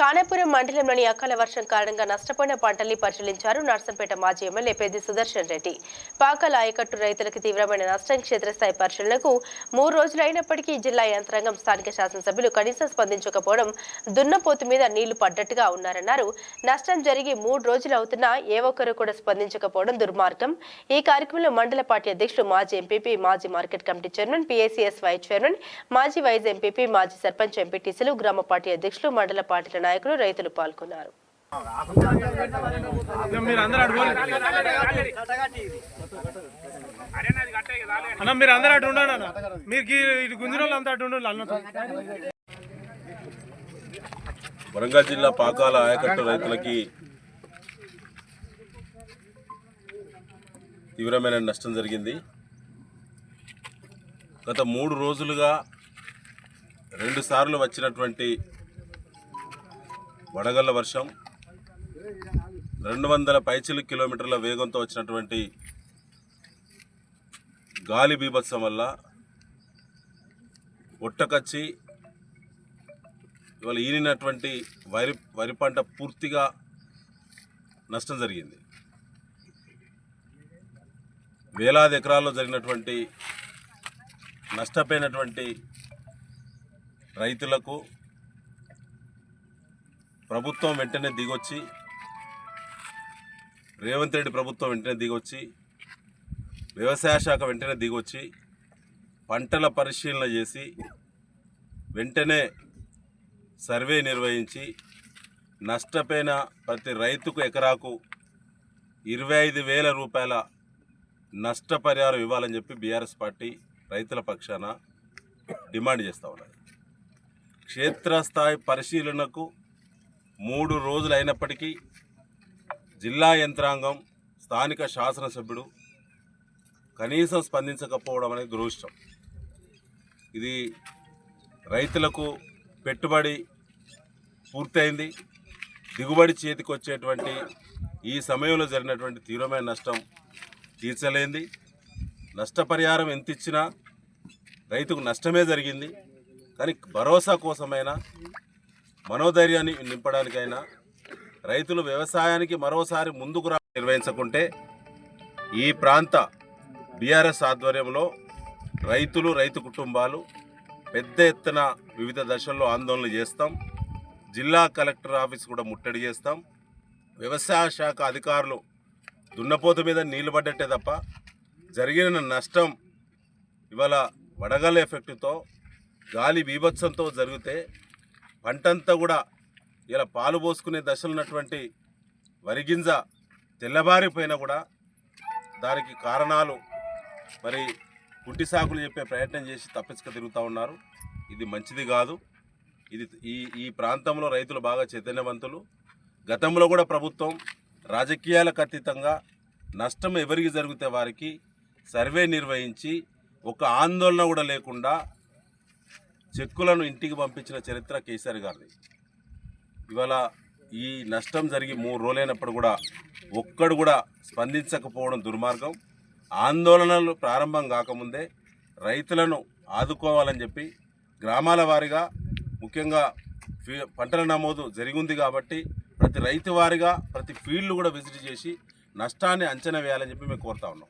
కానాపురం మండలంలోని అకాల వర్షం కారణంగా నష్టపోయిన పంటల్ని పరిశీలించారు నర్సంపేట మాజీ ఎమ్మెల్యే పెద్ది సుదర్శన్ రెడ్డి. పాకాల ఆయకట్టు రైతులకు తీవ్రమైన నష్టం క్షేత్రస్థాయి పరిశీలనకు మూడు రోజులు అయినప్పటికీ జిల్లా యంత్రాంగం స్థానిక శాసనసభ్యులు కనీసం స్పందించకపోవడం దున్నపోతు మీద నీళ్ళు పడ్డట్టుగా ఉన్నారన్నారు. నష్టం జరిగి మూడు రోజులు అవుతున్నా ఏ ఒక్కరు కూడా స్పందించకపోవడం దుర్మార్గం. ఈ కార్యక్రమంలో మండల పార్టీ అధ్యక్షుడు మాజీ ఎంపీపీ మాజీ market committee chairman PACS vice chairman మాజీ వైస్ ఎంపీపీ మాజీ సర్పంచ్ ఎంపీటీసీలు గ్రామ పార్టీ అధ్యక్షులు మండల పార్టీల నాయకులు రైతులు పాల్గొన్నారు. మీరు అందరూ అటు పోండి. అన్న మీరు అందరూ అటు ఉండండి అన్న. మీరు గీ- ఇటు గుంజిన వాళ్ళు అంతా అటు ఉండండి అన్నతో వరంగల్ జిల్లా పాకాల ఆయకట్టు రైతులకి తీవ్రమైన నష్టం జరిగింది. గత మూడు రోజులుగా రెండు సార్లు వచ్చినటువంటి వడగళ్ళ వర్షం రెండు వందల పైచిలు కిలోమీటర్ల వేగంతో వచ్చినటువంటి గాలి బీభత్సం వల్ల ఒట్టకచ్చి ఇవాళ ఈనినటువంటి వరి వరి పంట పూర్తిగా నష్టం జరిగింది. వేలాది ఎకరాల్లో జరిగినటువంటి నష్టపోయినటువంటి రైతులకు ప్రభుత్వం వెంటనే దిగొచ్చి రేవంత్ రెడ్డి ప్రభుత్వం వెంటనే దిగొచ్చి వ్యవసాయ శాఖ వెంటనే దిగొచ్చి పంటల పరిశీలన చేసి వెంటనే సర్వే నిర్వహించి నష్టపోయిన ప్రతి రైతుకు ఎకరాకు ఇరవై ఐదు వేల రూపాయల నష్టపరిహారం ఇవ్వాలని చెప్పి బీఆర్ఎస్ పార్టీ రైతుల పక్షాన డిమాండ్ చేస్తూ ఉన్నది. క్షేత్రస్థాయి పరిశీలనకు మూడు రోజులు అయినప్పటికీ జిల్లా యంత్రాంగం స్థానిక శాసనసభ్యుడు కనీసం స్పందించకపోవడం అనేది దురదృష్టం. ఇది రైతులకు పెట్టుబడి పూర్తయింది. దిగుబడి చేతికి వచ్చేటువంటి ఈ సమయంలో జరిగినటువంటి తీవ్రమైన నష్టం తీర్చలేంది. నష్టపరిహారం ఎంత ఇచ్చినా రైతుకు నష్టమే జరిగింది. కానీ భరోసా కోసమైనా మనోధైర్యాన్ని నింపడానికైనా రైతులు వ్యవసాయానికి మరోసారి ముందుకు రా నిర్వహించకుంటే ఈ ప్రాంత బీఆర్ఎస్ ఆధ్వర్యంలో రైతులు రైతు కుటుంబాలు పెద్ద ఎత్తున వివిధ దశల్లో ఆందోళన చేస్తాం. జిల్లా కలెక్టర్ ఆఫీస్ కూడా ముట్టడి చేస్తాం. వ్యవసాయ శాఖ అధికారులు దున్నపోత మీద నీళ్ళు పడ్డట్టే తప్ప జరిగిన నష్టం ఇవాళ వడగళ్ళ ఎఫెక్ట్తో గాలి బీభత్సంతో జరిగితే పంటంతా కూడా ఇలా పాలు పోసుకునే దశలు ఉన్నటువంటి వరిగింజ తెల్లబారిపోయినా కూడా దానికి కారణాలు మరి కుంటి సాకులు చెప్పే ప్రయత్నం చేసి తప్పించక తిరుగుతూ ఉన్నారు. ఇది మంచిది కాదు. ఇది ఈ ఈ ప్రాంతంలో రైతులు బాగా చైతన్యవంతులు. గతంలో కూడా ప్రభుత్వం రాజకీయాలకు అతీతంగా నష్టం ఎవరికి జరిగితే వారికి సర్వే నిర్వహించి ఒక ఆందోళన కూడా లేకుండా చెక్కులను ఇంటికి పంపించిన చరిత్ర కేసీఆర్ గారిది. ఇవాళ ఈ నష్టం జరిగి మూడు రోజులైనప్పుడు కూడా ఒక్కడు కూడా స్పందించకపోవడం దుర్మార్గం. ఆందోళనలు ప్రారంభం కాకముందే రైతులను ఆదుకోవాలని చెప్పి గ్రామాల వారిగా ముఖ్యంగా ఫీ- పంటల నమోదు జరిగింది కాబట్టి ప్రతి రైతు వారిగా ప్రతి ఫీల్డ్ కూడా విజిట్ చేసి నష్టాన్ని అంచనా వేయాలని చెప్పి మేము కోరుతా ఉన్నాం.